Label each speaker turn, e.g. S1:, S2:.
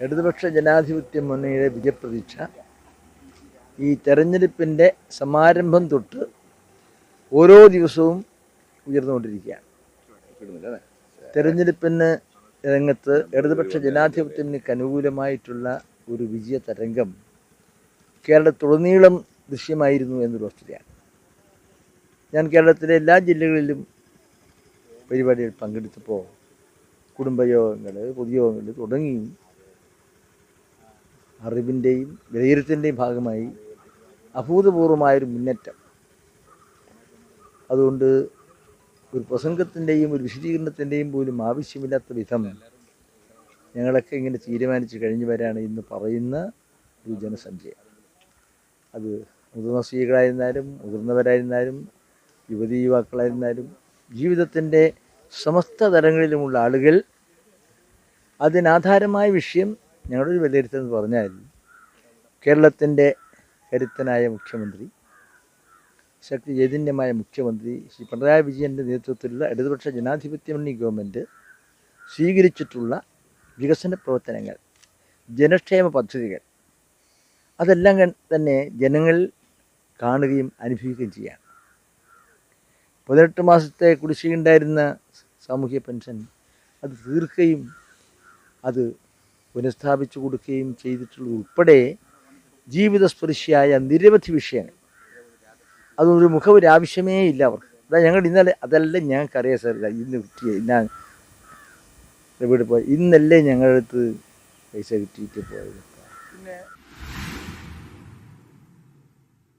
S1: ഇടതുപക്ഷ ജനാധിപത്യ മുന്നണിയുടെ വിജയപ്രതീക്ഷ. ഈ തെരഞ്ഞെടുപ്പിന്റെ സമാരംഭം തൊട്ട് ഓരോ ദിവസവും ഉയർന്നുകൊണ്ടിരിക്കുകയാണ്. തെരഞ്ഞെടുപ്പിന് രംഗത്ത് ഇടതുപക്ഷ ജനാധിപത്യത്തിനക്ക് അനുകൂലമായിട്ടുള്ള ഒരു വിജയ തരംഗം കേരളത്തിലുടനീളം ദൃശ്യമായിരുന്നു എന്നൊരു വസ്തുതയാണ്. ഞാൻ കേരളത്തിലെ എല്ലാ ജില്ലകളിലും പരിപാടിയിൽ പങ്കെടുത്തപ്പോൾ കുടുംബയോഗങ്ങൾ പൊതുയോഗങ്ങൾ തുടങ്ങി അറിവിന്റെയും വിലയിരുത്തലിന്റെയും ഭാഗമായി അഭൂതപൂർവമായൊരു മുന്നേറ്റം. അതുകൊണ്ട് ഒരു പ്രസംഗത്തിന്റെയും ഒരു വിശദീകരണത്തിന്റെയും പോലും ആവശ്യമില്ലാത്ത വിധം ഞങ്ങളൊക്കെ ഇങ്ങനെ തീരുമാനിച്ച് കഴിഞ്ഞു വരാണ് ഇന്ന് പറയുന്ന ഒരു ജനസംഖ്യ. അത് മുതിർന്ന സ്ത്രീകളായിരുന്നാലും മുതിർന്നവരായിരുന്നാലും യുവതി യുവാക്കളായിരുന്നാലും ജീവിതത്തിന്റെ സമസ്ത തലങ്ങളിലുമുള്ള ആളുകൾ അതിനാധാരമായ വിഷയം ഞങ്ങളുടെ ഒരു വിലയിരുത്തൽ എന്ന് പറഞ്ഞാൽ കേരളത്തിന്റെ കരുത്തനായ മുഖ്യമന്ത്രി ശക്തി ചൈതന്യമായ മുഖ്യമന്ത്രി ശ്രീ പിണറായി വിജയന്റെ നേതൃത്വത്തിലുള്ള ഇടതുപക്ഷ ജനാധിപത്യ മുന്നണി ഗവൺമെന്റ് സ്വീകരിച്ചിട്ടുള്ള വികസന പ്രവർത്തനങ്ങൾ ജനക്ഷേമ പദ്ധതികൾ അതെല്ലാം തന്നെ ജനങ്ങൾ കാണുകയും അനുഭവിക്കുകയും ചെയ്യാണ് പതിനെട്ട് മാസത്തെ കുടിശ്ശികയുണ്ടായിരുന്ന സാമൂഹ്യ പെൻഷൻ അത് തീർക്കുകയും അത് പുനഃസ്ഥാപിച്ചു കൊടുക്കുകയും ചെയ്തിട്ടുള്ളത് ഉൾപ്പെടെ ജീവിതസ്പർശിയായ നിരവധി വിഷയങ്ങൾ. അതൊരു മുഖവൊരു ഇല്ല അവർക്ക്. അതാ ഞങ്ങൾ ഇന്നലെ അതെല്ലാം ഞങ്ങൾക്കറിയാം ഇതാ ഇന്ന് കിട്ടിയ ഞാൻ ഇവിടെ പോയി? ഇന്നല്ലേ ഞങ്ങളടുത്ത് പൈസ കിട്ടിയിട്ട് പോയത്.